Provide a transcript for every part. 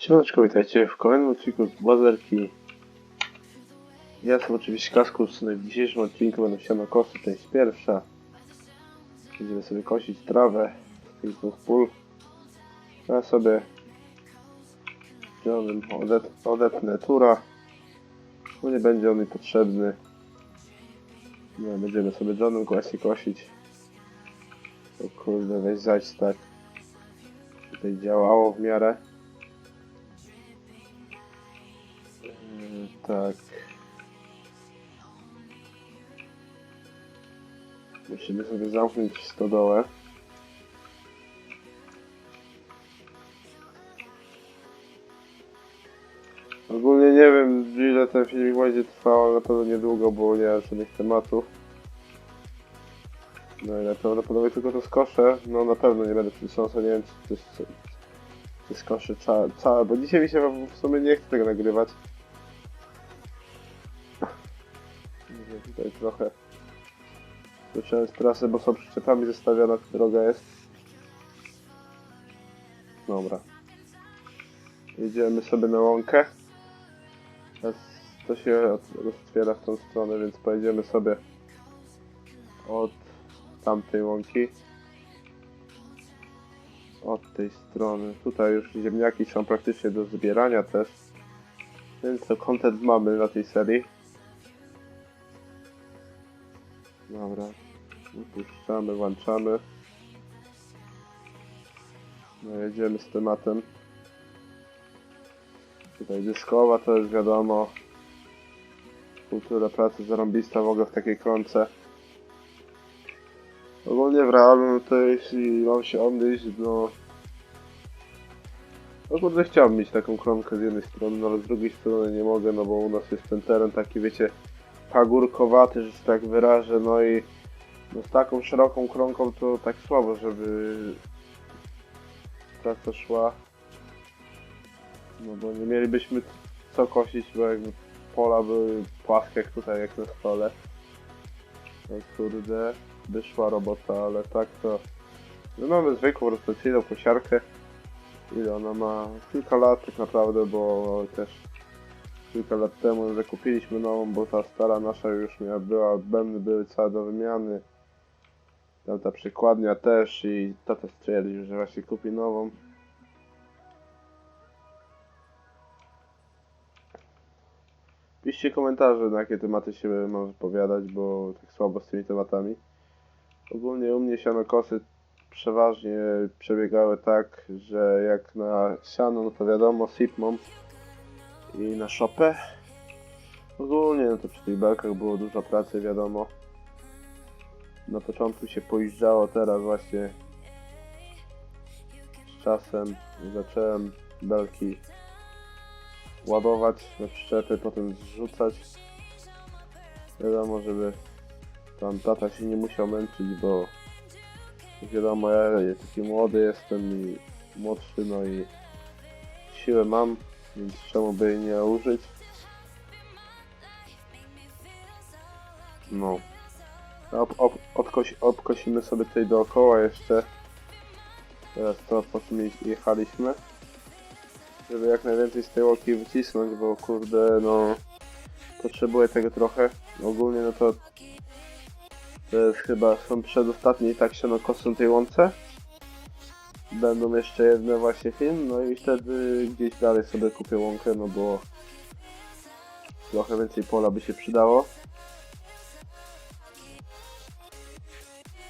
Siemaneczko, witajcie w kolejnym odcinku z Bazerki. Ja jestem oczywiście Kaskus, no i w dzisiejszym odcinku będą siano kosy, część pierwsza. Będziemy sobie kosić trawę z tych dwóch pól. Ja sobie wziąłem odet, odetnę tura, bo nie będzie on mi potrzebny. No, będziemy sobie Johnem właśnie kosić. O kurde, weź zać tak. Tutaj działało w miarę. Tak. Musimy sobie zamknąć stodołę. Ogólnie nie wiem ile ten filmik będzie trwał, ale na pewno niedługo, bo nie mam żadnych tematów. No i najprawdopodobniej tylko to skoszę. No na pewno nie będę przytrząsał, nie wiem czy, czy, czy skoszę całe, bo dzisiaj mi się w sumie nie chce tego nagrywać. Tutaj trochę Słyszałem z trasy, bo są przyczepami zestawiona, droga jest. Dobra. Jedziemy sobie na łąkę. Teraz to się roztwiera w tą stronę, więc pojedziemy sobie od tamtej łąki. Od tej strony. Tutaj już ziemniaki są praktycznie do zbierania też. Więc to content mamy na tej serii. Dobra. Upuszczamy, włączamy. No jedziemy z tematem. Tutaj dyskowa to jest wiadomo. Kultura pracy zarąbista w ogóle w takiej klące. Ogólnie w realu, no to jeśli mam się odnieść, no... No kurde, chciałbym mieć taką klonkę z jednej strony, no ale z drugiej strony nie mogę, no bo u nas jest ten teren taki, wiecie, pagórkowaty, że się tak wyrażę, no i no z taką szeroką kronką to tak słabo, żeby praca szła. No bo nie mielibyśmy co kosić, bo jakby pola były płaskie jak tutaj, jak na stole. No kurde, by szła robota, ale tak to... No mamy zwykłą rotacyjną kosiarkę. Ile ona ma? Kilka lat tak naprawdę, bo też kilka lat temu zakupiliśmy nową, bo ta stara nasza już miała, była, bębny były całe do wymiany. Tam ta przykładnia też i tata stwierdził, że właśnie kupi nową. Piszcie komentarze, na jakie tematy się mam wypowiadać, bo tak słabo z tymi tematami. Ogólnie u mnie sianokosy przeważnie przebiegały tak, że jak na siano, no to wiadomo, sipmom i na szopę. Ogólnie no to przy tych belkach było dużo pracy, wiadomo. Na początku się pojeżdżało, teraz właśnie z czasem zacząłem belki ładować na przyczepy, potem zrzucać. Wiadomo, żeby tam tata się nie musiał męczyć, bo wiadomo, ja taki młody jestem i młodszy, no i siłę mam, więc czemu by jej nie użyć? No. Ob, ob, odkosi, obkosimy sobie tutaj dookoła jeszcze. Teraz to po czym je- jechaliśmy. Żeby jak najwięcej z tej łoki wycisnąć, bo kurde no potrzebuję tego trochę. Ogólnie no to to jest chyba są przedostatnie i tak się kosą tej łące. Będą jeszcze jedne właśnie film, no i wtedy gdzieś dalej sobie kupię łąkę, no bo trochę więcej pola by się przydało.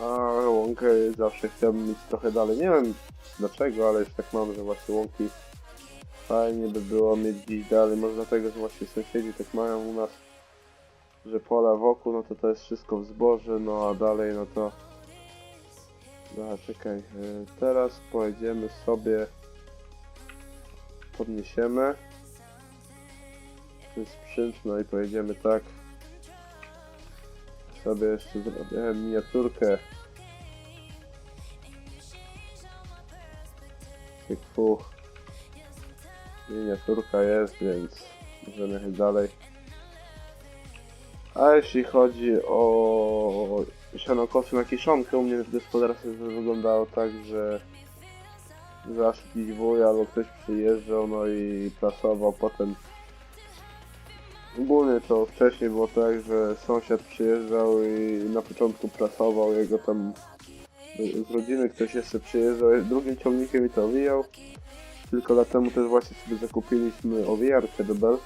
A łąkę zawsze chciałbym mieć trochę dalej. Nie wiem dlaczego, ale już tak mam, że właśnie łąki fajnie by było mieć gdzieś dalej. Może dlatego, że właśnie sąsiedzi tak mają u nas, że pola wokół, no to to jest wszystko w zboże, no a dalej no to... Dobra, czekaj. e, Teraz pojedziemy sobie... Podniesiemy ten sprzęt, no i pojedziemy tak. Sobie jeszcze zrobię miniaturkę. Tyk, fu. Miniaturka jest, więc możemy jechać dalej. A jeśli chodzi o sianokosy na kiszonkę, u mnie w gospodarstwie to wyglądało tak, że jakiś wuj albo ktoś przyjeżdżał, no i prasował, potem ogólnie to wcześniej było tak, że sąsiad przyjeżdżał i na początku prasował, jego tam z rodziny ktoś jeszcze przyjeżdżał, drugim ciągnikiem i to owijał. Kilka lat temu też właśnie sobie zakupiliśmy owijarkę do Bell.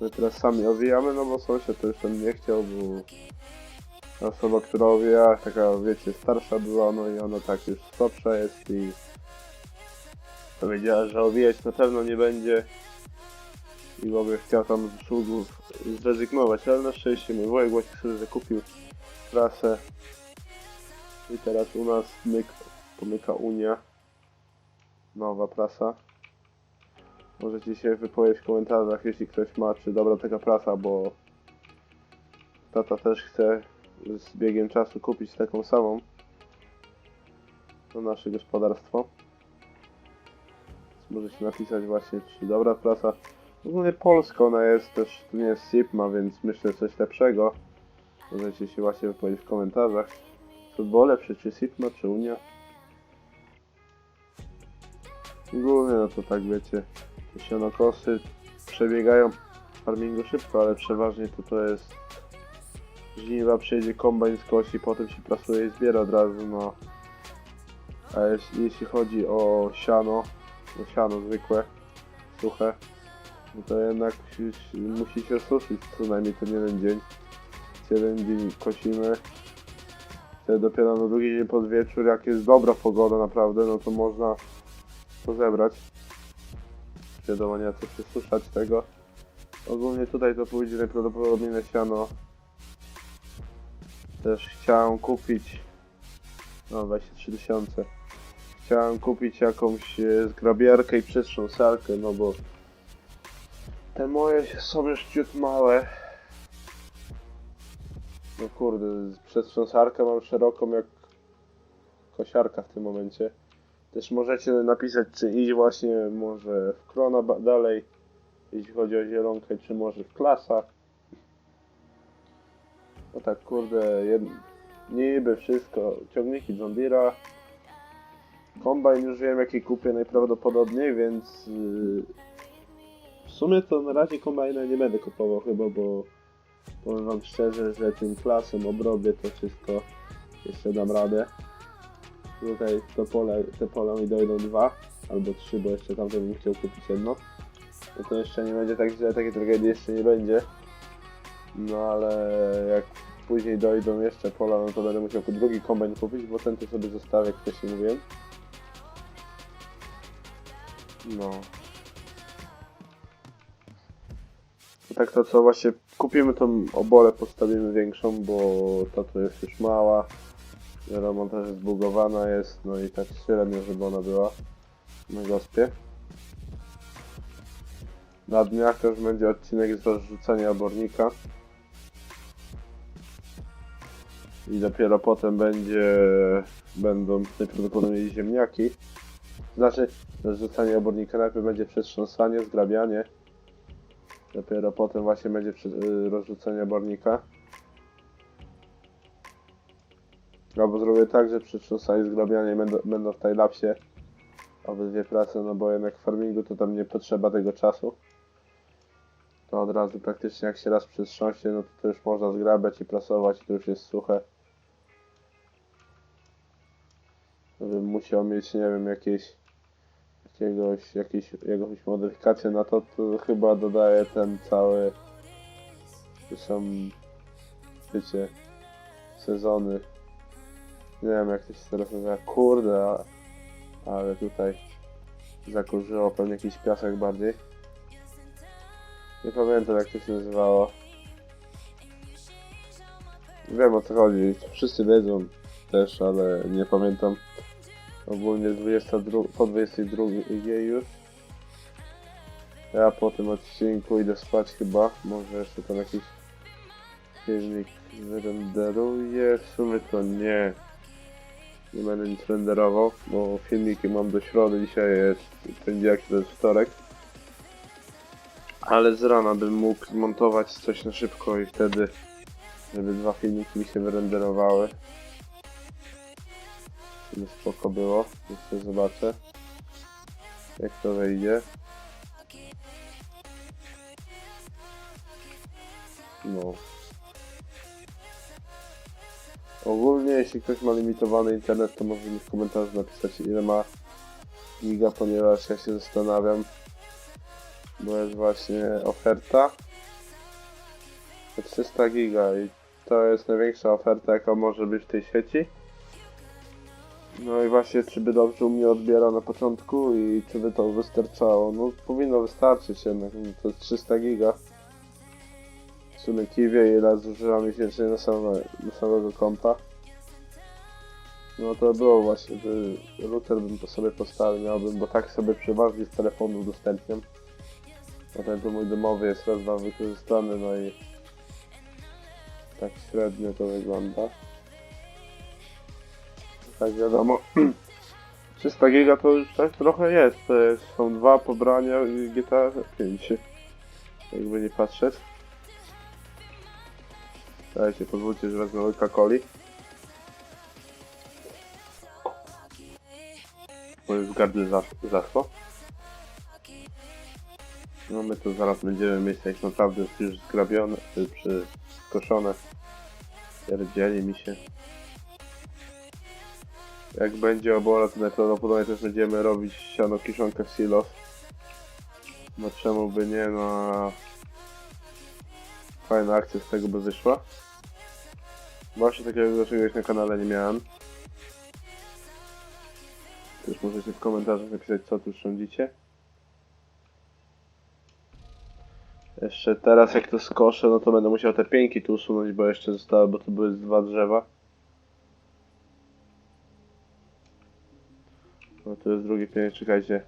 My teraz sami owijamy, no bo sąsiad to już tam nie chciał, bo osoba, która owija, taka wiecie, starsza była, no i ona tak już słabsza jest i powiedziała, że owijać na pewno nie będzie. I w ogóle chciał tam z usługów zrezygnować, ale na szczęście mój wujek właśnie sobie zakupił prasę i teraz u nas myk, pomyka Unia, nowa prasa. Możecie się wypowiedzieć w komentarzach, jeśli ktoś ma, czy dobra taka prasa, bo tata też chce z biegiem czasu kupić taką samą na nasze gospodarstwo. Więc możecie napisać właśnie, czy dobra prasa. Ogólnie polska ona jest też, to nie jest Sigma, więc myślę coś lepszego. Możecie się właśnie wypowiedzieć w komentarzach. Co było lepsze, czy Sigma, czy Unia? Ogólnie no to tak wiecie, te sianokosy przebiegają w farmingu szybko, ale przeważnie to to jest żniwa, przyjedzie kombajn skosi, potem się prasuje i zbiera od razu, no. A jeśli, jeśli chodzi o siano, no siano zwykłe, suche, no to jednak musi, się suszyć co najmniej ten jeden dzień. Jeden dzień kosimy, wtedy dopiero na drugi dzień pod wieczór, jak jest dobra pogoda naprawdę, no to można to zebrać. Wiadomo, nie co przysuszać tego. Ogólnie tutaj to pójdzie najprawdopodobniej na siano. Też chciałem kupić, no 23 tysiące. Chciałem kupić jakąś e, zgrabiarkę i przetrząsarkę, no bo te moje są już ciut małe. No kurde, przetrząsarkę mam szeroką jak kosiarka w tym momencie. Też możecie napisać, czy iść właśnie może w Krona dalej, jeśli chodzi o zielonkę, czy może w Klasa. No tak, kurde, jed... niby wszystko. Ciągniki John Deere'a. Kombajn już wiem, jaki kupię najprawdopodobniej, więc yy, w sumie to na razie kombajna nie będę kupował chyba, bo powiem wam szczerze, że tym klasem obrobię to wszystko jeszcze dam radę. Tutaj to pole, te pola mi dojdą dwa albo trzy, bo jeszcze tamten bym chciał kupić jedno. No to jeszcze nie będzie tak źle, takiej tragedii jeszcze nie będzie. No ale jak później dojdą jeszcze pola, no to będę musiał drugi kombajn kupić, bo ten tu sobie zostawię, jak wcześniej mówiłem. No. No Tak to co, właśnie kupimy tą obolę, postawimy większą, bo ta tu jest już mała. Wiadomo, też zbugowana jest, no i tak średnio, żeby ona była na gospie. Na dniach też będzie odcinek z rozrzucenia obornika. I dopiero potem będzie, będą najprawdopodobniej ziemniaki. Znaczy, rozrzucanie obornika najpierw będzie przetrząsanie, zgrabianie. Dopiero potem właśnie będzie y, rozrzucenie obornika. Albo zrobię tak, że przetrząsanie, zgrabianie będą, będą w timelapsie. Obydwie prace, no bo jednak w farmingu to tam nie potrzeba tego czasu. To od razu praktycznie jak się raz przetrząśnie, no to, to już można zgrabiać i prasować, to już jest suche. Musiał mieć, nie wiem, jakieś jakiegoś, jakieś, jakąś modyfikację na to, to chyba dodaję ten cały, są, wiecie, sezony. Nie wiem jak to się teraz nazywa, kurde, ale tutaj zakurzyło pewnie jakiś piasek bardziej. Nie pamiętam jak to się nazywało. Wiem o co chodzi, wszyscy wiedzą też, ale nie pamiętam. Ogólnie 22, po 22 już. Ja po tym odcinku idę spać chyba. Może jeszcze tam jakiś filmik wyrenderuję. W sumie to nie. Nie będę nic renderował, bo filmiki mam do środy. Dzisiaj jest poniedziałek, to jest wtorek. Ale z rana bym mógł zmontować coś na szybko i wtedy, żeby dwa filmiki mi się wyrenderowały. Żeby spoko było. Jeszcze zobaczę. Jak to wejdzie. No. Ogólnie, jeśli ktoś ma limitowany internet, to może mi w komentarzu napisać ile ma giga, ponieważ ja się zastanawiam, bo jest właśnie oferta 300 giga i to jest największa oferta, jaka może być w tej sieci. No i właśnie, czy by dobrze u mnie odbierał na początku i czy by to wystarczało? No powinno wystarczyć jednak, no, to jest 300 giga. W sumie kiwie ile zużywam miesięcznie na, same, na samego kompa. No to było właśnie, że router bym to sobie postawił, miałbym, bo tak sobie przeważnie z telefonu udostępniam. Ten tu mój domowy jest raz dwa wykorzystany, no i tak średnio to wygląda. Tak wiadomo, 300 giga to już tak trochę jest, to jest, są dwa pobrania GTA 5. Jakby nie patrzeć. Dajcie, pozwólcie, że wezmę łyka coli. Bo już gardle zas- zaschło. No my tu zaraz będziemy mieć tak naprawdę już zgrabione, czy przy skoszone. Pierdzieli mi się. Jak będzie obora, to najprawdopodobniej też będziemy robić siano kiszonkę w silos. No czemu by nie, no... Fajna akcja z tego by wyszła. Właśnie takiego czegoś na kanale nie miałem. Też możecie w komentarzach napisać co tu sądzicie. Jeszcze teraz jak to skoszę, no to będę musiał te pięki tu usunąć, bo jeszcze zostały, bo to były dwa drzewa. To jest drugi pięk, czekajcie.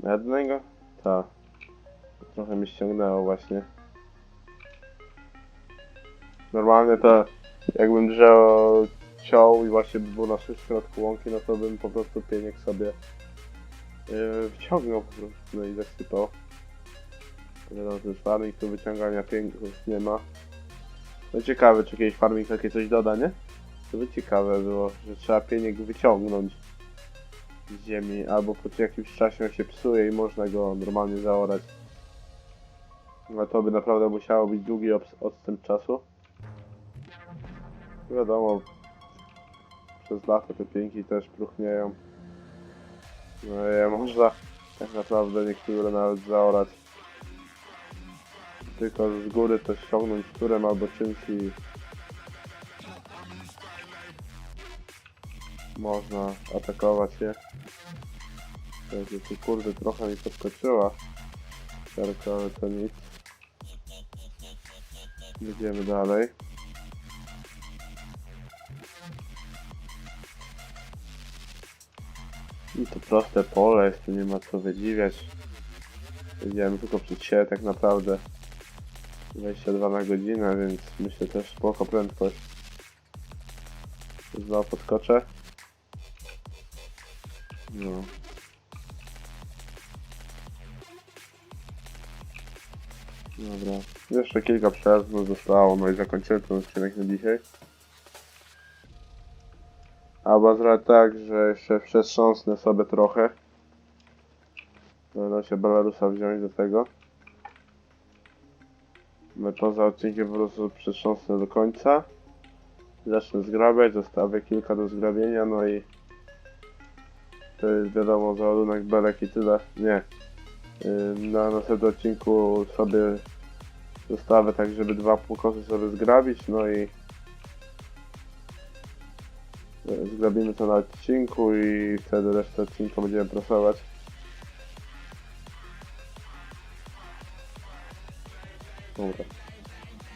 Na jednego? Tak. Trochę mi ściągnęło właśnie. Normalnie to jakbym drzewo ciął i właśnie by było na środku łąki, no to bym po prostu pieniek sobie yy, wciągnął po prostu, no i zasypał. Wiadomo, jest farming, tu wyciągania pięków nie ma. No ciekawe, czy jakiś farming takie coś doda, nie? To by ciekawe było, że trzeba pieniek wyciągnąć ziemi, albo po jakimś czasie on się psuje i można go normalnie zaorać. Ale to by naprawdę musiało być długi odstęp czasu. Wiadomo, przez lata te pięki też próchnieją. No je można tak naprawdę niektóre nawet zaorać. Tylko z góry to ściągnąć turem albo czymś i można atakować je. Także tu kurde trochę mi podskoczyła. Siarka, ale to nic. Idziemy dalej. I to proste pole jest, tu nie ma co wydziwiać. Jedziemy tylko przed siebie tak naprawdę. 22 na godzinę, więc myślę też spoko prędkość. Znowu podskoczę. No. Dobra. Jeszcze kilka przejazdów zostało, no i zakończymy ten odcinek na dzisiaj. Albo zrobię tak, że jeszcze przetrząsnę sobie trochę. Będę się Belarusa wziąć do tego. My poza odcinkiem po prostu przetrząsnę do końca. Zacznę zgrabiać, zostawię kilka do zgrabienia, no i to jest wiadomo załadunek belek i tyle. Nie. Yy, Na następnym odcinku sobie zostawię tak, żeby dwa pokosy sobie zgrabić, no i yy, zgrabimy to na odcinku i wtedy resztę odcinka będziemy prasować. Dobra.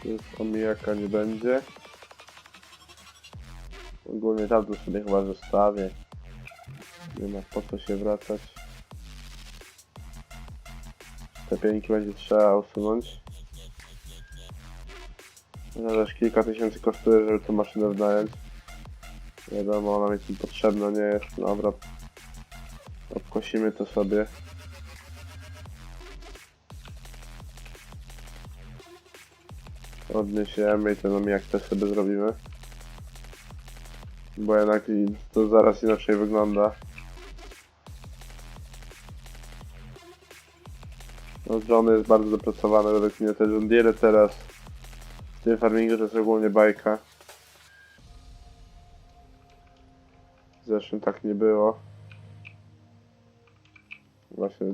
Już omijaka nie będzie. Ogólnie tam tu sobie chyba zostawię. Nie ma po co się wracać. Te pieniki będzie trzeba usunąć. No też kilka tysięcy kosztuje, żeby tą maszynę wynająć. Wiadomo, ona mi potrzebna nie jest. Dobra. Obkosimy to sobie. Odniesiemy i ten jak też sobie zrobimy. Bo jednak to zaraz inaczej wygląda. Drony jest bardzo dopracowane według mnie. Te John Deere teraz w tym farmingu to jest ogólnie bajka. W zeszłym tak nie było. Właśnie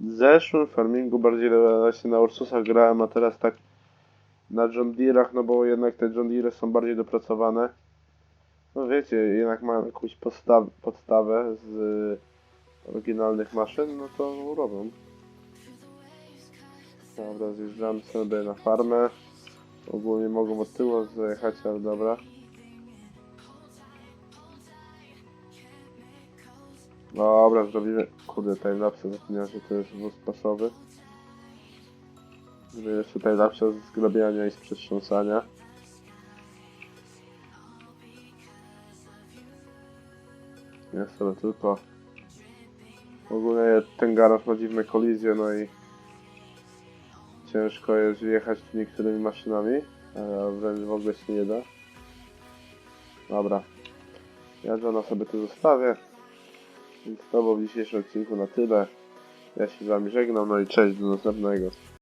w zeszłym farmingu bardziej na Ursusach grałem, a teraz tak na John Deere'ach, no bo jednak te John Deere są bardziej dopracowane. No wiecie, jednak mają jakąś podstaw, podstawę z oryginalnych maszyn, no to robią. Dobra, zjeżdżamy sobie na farmę. Ogólnie mogą od tyłu zajechać, ale dobra. Dobra, zrobimy. Kurde, timelapse, zapomniałem, że to jest wóz pasowy. Zrobię jeszcze timelapse z zgrabiania i z przetrząsania. Jest ale tylko. Ogólnie ten garaż ma dziwne kolizje, no i ciężko jest jechać niektórymi maszynami, a wręcz w ogóle się nie da. Dobra. Ja Johna sobie tu zostawię. Więc to było w dzisiejszym odcinku na tyle. Ja się z wami żegnam, no i cześć, do następnego.